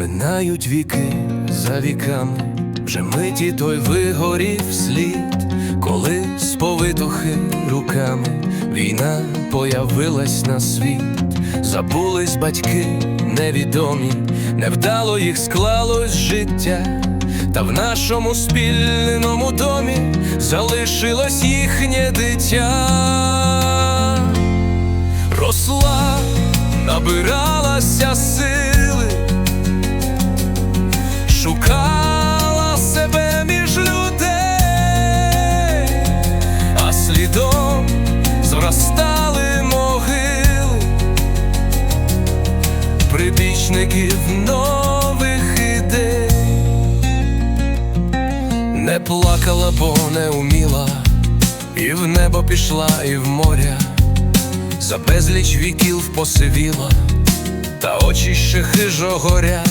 Минають віки за віками, вже миті той вигорів слід, коли з повитухи руками війна появилась на світ, забулись батьки невідомі, невдало їх склалось життя, та в нашому спільному домі залишилось їхнє дитя. Росла, набиралася сили, прибічників нових ідей, не плакала, бо не уміла, і в небо пішла, і в моря. За безліч віків посивіла, та очі ще хижо горять,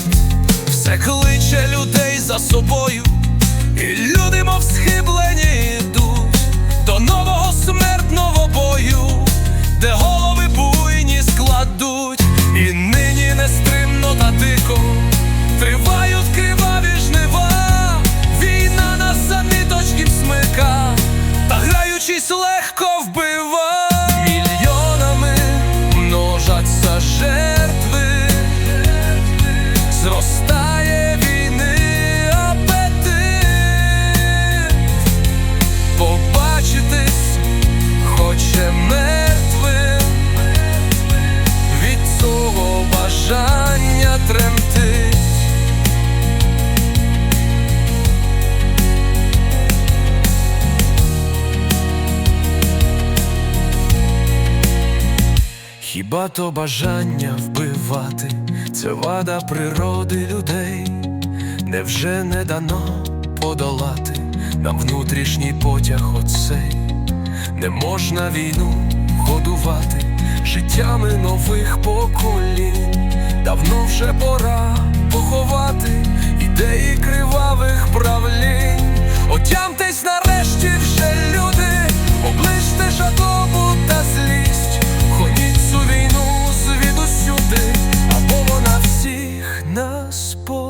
все кличе людей за собою, і люди, мов схиблені, йдуть до нового смертного бою, де голови буйні складуть, і нині не нестримно тривають криваві жнива, війна на самі точки смика, та граючись легко вбива. Хіба то бажання вбивати, це вада природи людей, невже не дано подолати нам внутрішній потяг оцей, не можна війну годувати життями нових поколінь, давно вже пора spoil.